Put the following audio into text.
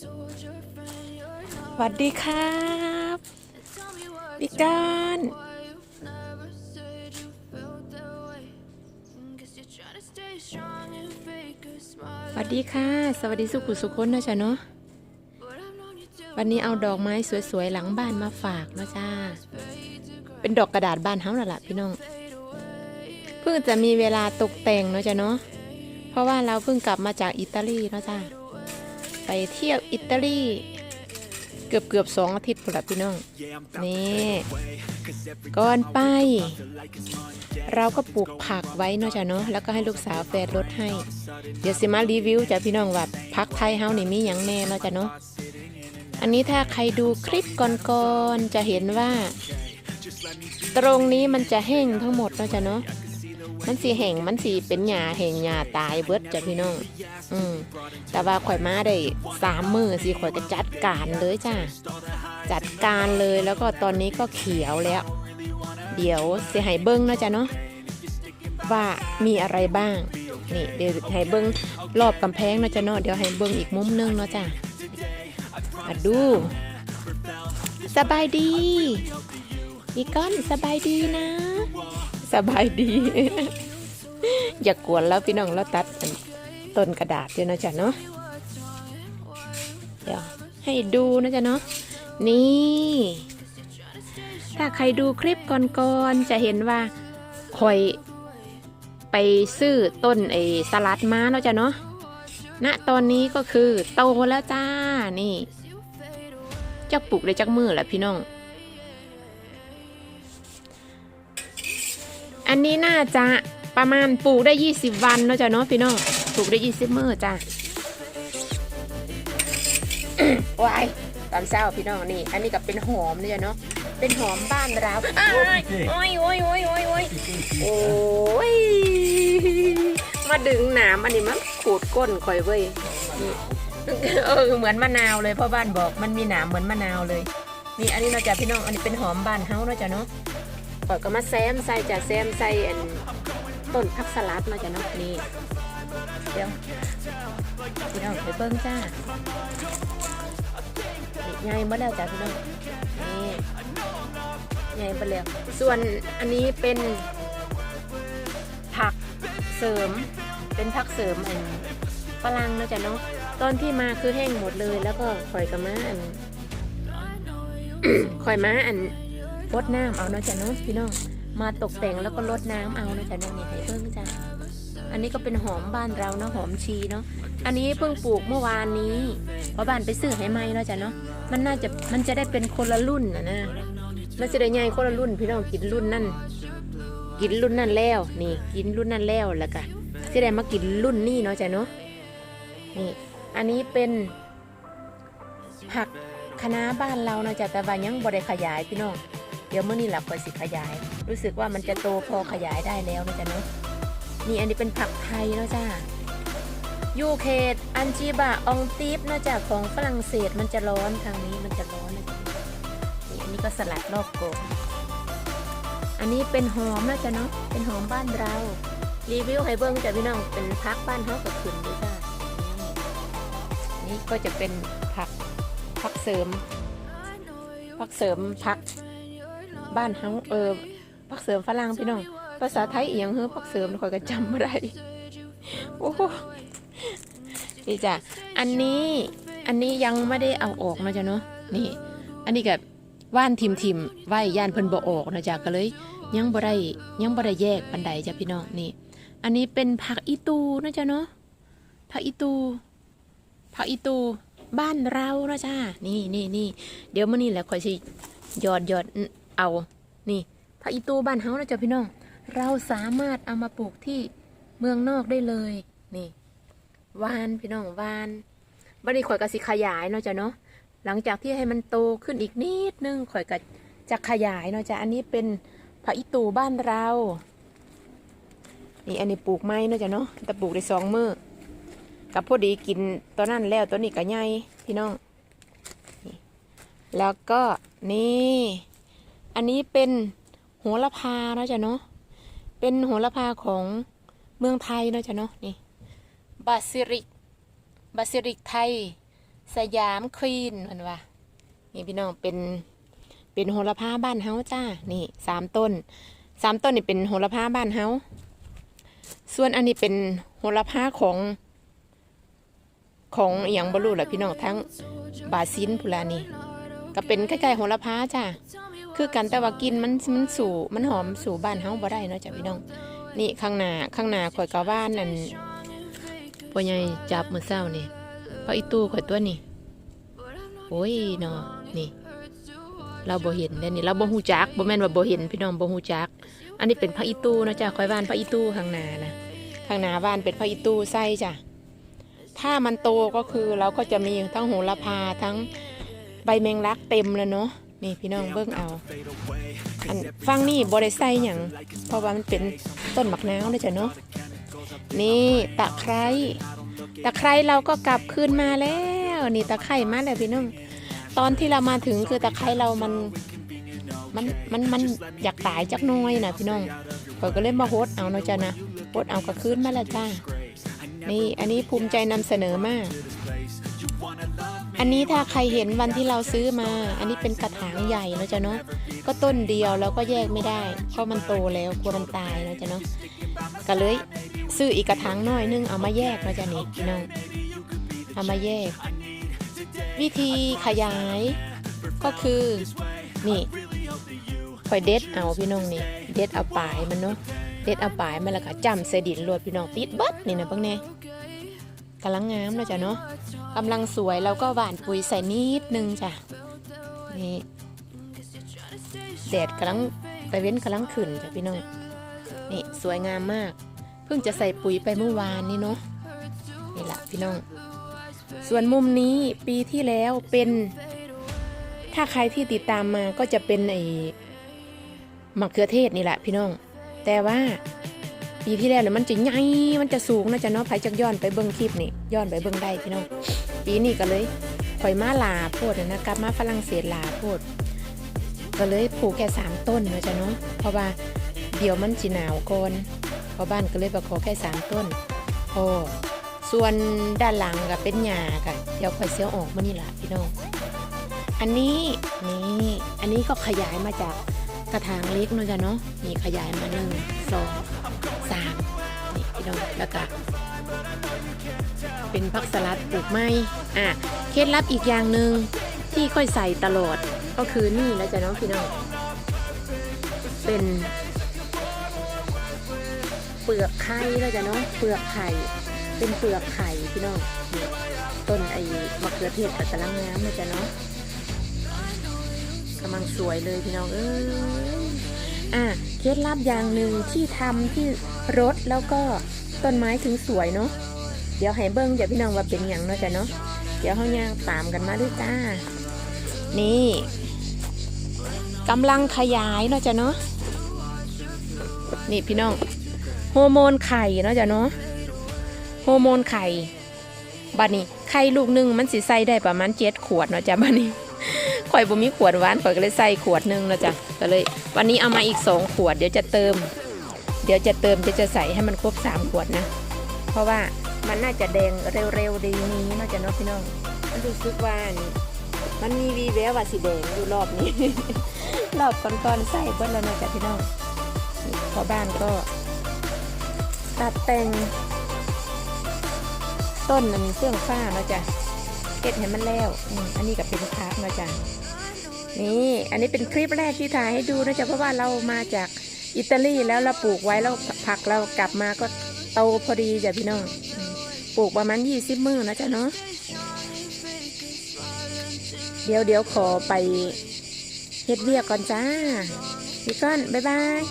สวัสดีครับพี่การสวัสดีค่ะ สวัสดีสุขุสุขคนนะจ๊ะเนาะวันนี้เอาดอกไม้สวยๆ หลังบ้านมาฝากนะจ้า เป็นดอกกระดาษบ้านเฮานั่ละพี่น้อง เพิ่งจะมีเวลาตกแต่งเนาะจ้ะเนาะ เพราะว่าเราเพิ่งกลับมาจากอิตาลีเนาะจ้า ไปเที่ยวอิตาลีเกือบเกือบสองอาทิตย์พุ่นละพี่น้อง นี่ก่อนไป เราก็ปลูกผักไว้เนาะจ้ะเนาะแล้วก็ให้ลูกสาวแฟนลดให้ เดี๋ยวสิมารีวิวจ้ะพี่น้องว่าผักไทยเฮานี่มีหยังแน่เนาะจ้ะเนาะอันนี้ถ้าใครดูคลิปก่อนๆจะเห็นว่า ตรงนี้มันจะแห้งทั้งหมดเนาะจ้ะเนาะ มันสีแห้งมันสีเป็นหญ้าแห้งหญ้าตายเบิดจ้ะพี่น้อง อืมแต่ว่าข่อยมาได้สามมือสิข่อยก็จัดการเลยจ้าจัดการเลยแล้วก็ตอนนี้ก็เขียวแล้ว เดี๋ยวเสียหายเบิ้งเนาะจ้ะเนาะว่ามีอะไรบ้าง นี่ เดี๋ยวให้เบิ้งรอบกำแพงเนาะจ้ะเนาะเดี๋ยวให้เบิ้งอีกมุมนึงเนาะจ้ะมาดูสบายดี อีก้อนสบายดีนะ สบายดี อย่ากวนแล้วพี่น้องแล้วตัดต้นกระดาษด้วยนะจ๊ะเนาะเดี๋ยวให้ดูนะจ๊ะเนาะนี่ ถ้าใครดูคลิปก่อนๆจะเห็นว่าคอยไปซื้อต้นไอ้สลัดมาแล้วจ้ะเนาะณตอนนี้ก็คือโตแล้วจ้านี่จ้าปลูกได้จักมือแหละพี่น้อง อันนี้น่าจะประมาณปลูกได้ 20 วันเนาะจ้ะเนาะพี่น้องปลูกได้ 20มื้อจ้ะวายตามเช้าพี่น้องนี่ อันนี้ก็เป็นหอมเนี่ยจ้ะเนาะเป็นหอมบ้านเราอ้ายโอ้ยโอ้ยโอ้ยโอ้ยโอ้ยโอ้ยมาดึงหนามอันนี้มันขูดก้นข่อยเว้ยนี่เออเหมือนมะนาวเลยพ่อบ้านบอกมันมีหนามเหมือนมะนาวเลยนี่อันนี้เนาะจ้ะพี่น้องอันนี้เป็นหอมบ้านเฮาเนาะจ้ะเนาะ ก่อนก็มาแซมใส่จะแซมใส่อันต้นผักสลัดมาจากน้องนี่เดี๋ยวพี่น้องไปเบิ้งจ้านี่ใหญ่มาแล้วจ้ะพี่น้องนี่ใหญ่มาแล้วส่วนอันนี้เป็นผักเสริม เป็นผักเสริมอันฝรั่งเนาะจ้ะเนาะตอนที่มาคือแห้งหมดเลย แล้วก็ข่อยกับมาอันข่อยมาอัน รดน้ำเอาเนาะจ้ะเนาะพี่น้องมาตกแต่งแล้วก็รดน้ำเอาเนาะจ้ะเนาะนี่ให้เพิ่งจ้ะอันนี้ก็เป็นหอมบ้านเราเนาะหอมชีเนาะอันนี้เพิ่งปลูกเมื่อวานนี้เพราะบ้านไปซื้อให้ไหมเนาะจ้ะเนาะมันน่าจะมันจะได้เป็นคนละรุ่นนะนะมันจะได้ใหญ่คนละรุ่นพี่น้องกินรุ่นนั่นกินรุ่นนั่นแล้ว นี่กินรุ่นนั่นแล้วแล้วก็จะได้มากินรุ่นนี้เนาะจ้ะเนาะนี่อันนี้เป็นผักคะน้าบ้านเราเนาะจ้ะแต่ว่ายังบ่ได้ขยายพี่น้อง เดี๋ยวเมื่อนี้หลับก่อนสิขยาย รู้สึกว่ามันจะโตพอขยายได้แล้วนะจ๊ะเนาะนี่อันนี้เป็นผักไทยเนาะจ้ายูเคตอันจีบะองตีฟนะจ๊ะของฝรั่งเศสมันจะร้อนทางนี้มันจะร้อนนะจ๊ะนี่อันนี้ก็สลัดรอบโกนอันนี้เป็นหอมนะจ๊ะเนาะเป็นหอมบ้านเรารีวิวให้เบิ้งจ้ะพี่น้องเป็นพักบ้านเฮากับขึ้นด้วยจ้านี่ก็จะเป็นผักผักเสริมผักเสริมผัก บ้านเฮาเออผักเสริมฝรั่งพี่น้อง ภาษาไทยเอียงเฮ้อผักเสริมคอยก็จำไม่ได้โอ้โหนี่จ้ะอันนี้อันนี้ยังไม่ได้เอาออกนะจ๊ะเนาะนี่ อันนี้กับว่านทิมทิมๆไว้ย่านเพิ่นบ่ออกนะจ๊ะก็เลย ยังบ่ได้ยังบ่ได้แยกปันใดจ้ะพี่น้องนี่ อันนี้เป็นผักอีตูนะจ๊ะเนาะผักอีตูผักอีตูบ้านเรานะจ๊ะนี่นี่นี่เดี๋ยวมื้อนี้แหละคอยสิหยอดหยอด เอา นี่ผักอีตูบ้านเฮานะจ๊ะพี่น้อง เราสามารถเอามาปลูกที่เมืองนอกได้เลย นี่วานพี่น้องวานบัดนี้ข่อยก็สิขยายเนาะจ้ะเนาะ หลังจากที่ให้มันโตขึ้นอีกนิดนึงข่อยก็จะขยายเนาะจ้ะ อันนี้เป็นผักอีตูบ้านเรา นี่อันนี้ปลูกไม้เนาะจ้ะเนาะแต่ปลูกได้สองมือกับพอดีกินตัวนั้นแล้วตัวนี้ก็ใหญ่พี่น้อง แล้วก็นี่ อันนี้เป็นโหระพานะจ้ะเนาะ เป็นโหระพาของเมืองไทยนะจ้ะเนาะนี่บาซิริกบาซิริกไทย สยามคลีนมันว่านี่พี่น้องเป็นเป็นโหระพาบ้านเฮาจ้า นี่สามต้นสามต้นนี่เป็นโหระพาบ้านเฮาส่วนอันนี้เป็นโหระพาของของอย่างบรูแหละพี่น้องทั้งบาซินพุลานี่ก็เป็นใกล้ๆโหระพาจ้า คือกันแต่ว่ากินมันมันสู่มันหอมสู่บ้านเฮาบ่ได้เนาะจ้ะพี่น้อง นี่ข้างหน้าข้างหน้าข่อยกะว่านนั่นพ่อใหญ่จับมือเช้านี่เพราะอีตู้ข่อยตัวนี่โอ้ยเนาะนี่ เราบ่เห็นเด้นี่เราบ่ฮู้จักบ่แม่นว่าบ่เห็นพี่น้องบ่ฮู้จัก อันนี้เป็นพระอีตู้เนาะจ้ะข่อยว่านพระอีตู้ข้างหน้านะข้างหน้าว่านเป็นพระอีตู้ไส้จ้ะถ้ามันโตก็คือเราก็จะมีทั้งโหระพาทั้งใบแมงลักเต็มเลยเนาะ นี่พี่น้องเบิ่งเอา อันฟังนี่บริไซหยังเพราะว่ามันเป็นต้นหมักนาวนะจ๊ะเนาะนี่ตะไคร้ตะไคร้เราก็กลับคืนมาแล้ว นี่ตะไคร้มาแล้วพี่น้องตอนที่เรามาถึงคือตะไคร้เรามันมันมันมันอยากตายจักหน้อยนะพี่น้องข่อยก็เลยมาโฮดเอาเนาะจ้ะนะโฮดเอาก็คืนมาแล้วจ้านี่อันนี้ภูมิใจนำเสนอมาก อันนี้ถ้าใครเห็นวันที่เราซื้อมา อันนี้เป็นกระถางใหญ่นะจ๊ะเนาะ ก็ต้นเดียวแล้วก็แยกไม่ได้ เพราะมันโตแล้วกลัวมันตายนะจ๊ะเนาะ ก็เลยซื้ออีกกระถางน้อยนึงเอามาแยกนะจ๊ะนี่พี่น้อง เอามาแยก วิธีขยายก็คือนี่คอยเด็ดเอาพี่น้องนี่ เด็ดเอาปลายมันเนาะ เด็ดเอาปลายมันแล้วก็จำใส่ดินรวดพี่น้องปิดบัดนี่นะเพิ่งแน่กำลังงามนะจ๊ะเนาะ กำลังสวยเราก็หว่านปุ๋ยใส่นิดนึงจ้ะนี่แดดกำลังตะเว้นกำลังขึ้นจ้ะพี่น้องนี่สวยงามมาก เพิ่งจะใส่ปุ๋ยไปเมื่อวานนี่เนาะนี่แหละพี่น้อง ส่วนมุมนี้ปีที่แล้วเป็น ถ้าใครที่ติดตามมาก็จะเป็นไอ้มะเขือเทศนี่แหละพี่น้อง แต่ว่าปีที่แล้วเนี่ยมันจะใหญ่ มันจะสูงนะจ๊ะเนาะไผจักย้อนไปเบิ่งคลิปนี่ย้อนไปเบิ่งได้พี่น้อง ปีนี้ก็เลยข่อยมาลาโพดนะกลับมาฝรั่งเศสลาโพด ก็เลยปลูกแค่สามต้นนะจ๊ะเนาะเพราะว่าเดี๋ยวมันสิหนาวก่อนเพราะบ้านก็เลยบอกขอแค่สามต้นพอส่วนด้านหลังก็เป็นหญ้ากันเดี๋ยวข่อยเสียออกมานี่ล่ะพี่น้องอันนี้นี่อันนี้ก็ขยายมาจากกระถางเล็กเนาะจ๊ะเนาะนี่ขยายมาหนึ่งสองสามนี่พี่น้องแล้วก็ เป็นผักสลัดปลูกไม้อะเคล็ดลับอีกอย่างหนึ่งที่ค่อยใส่ตลอดก็คือนี่นะจ๊ะเนาะพี่น้องเป็น เปลือกไข่แล้วจ้ะเนาะเปลือกไข่ เป็นเปลือกไข่พี่น้องต้นไอ้มะเขือเทศกำลังงามเลยจ้ะเนาะกำลังสวยเลยพี่น้องเอ้ยอะเคล็ดลับอย่างหนึ่งที่ทำที่รถแล้วก็ต้นไม้ถึงสวยเนาะ เดี๋ยวให้เบิ้งเดี๋ยวพี่น้องว่าเป็นอย่างเนาะจ้ะเนาะเดี๋ยวเขาย่างตามกันมาด้วยจ้า นี่กำลังขยายเนาะจ้ะเนาะนี่พี่น้องฮอร์โมนไข่เนาะจ้ะเนาะฮอร์โมนไข่บัดนี้ไข่ลูกหนึ่งมันสิใส่ได้ประมาณเจ็ดขวดเนาะจ้ะบัดนี้ข่อยบ่มีขวดหวานข่อยก็เลยใส่ขวดหนึ่งนะจ๊ะก็เลย วันนี้เอามาอีกสองขวด เดี๋ยวจะเติม เดี๋ยวจะเติมเดี๋ยวจะใส่ให้มันครบสามขวดนะ เพราะว่า มันน่าจะแดงเร็วๆดีนี้น่าจะเนาะพี่น้องมันรู้สึกว่านี่มันมีวีแววว่าสีแดงอยู่รอบนี้ รอบก่อนๆใส่เบิ้ลแล้วเนะจ้ะพี่น้องพอบ้านก็ ตัดแต่ง ต้นมันเสื่องฟ้าเนาะจ้ะเก็ดให้มันแล้วอันนี้ก็เป็นพักนะจ๊ะนี่อันนี้เป็นคลิปแรกที่ถ่ายให้ดูนะจ๊ะเพราะว่าเรามาจากอิตาลีแล้วเราปลูกไว้แล้วผักเรากลับมาก็โตพอดีจ้ะพี่น้อง ปลูกประมาณยี่สิบมื้อนะจ๊ะเนาะเดี๋ยวเดี๋ยวขอไปเฮ็ดเวียกก่อนจ้าพี่ก้อน บ๊ายบาย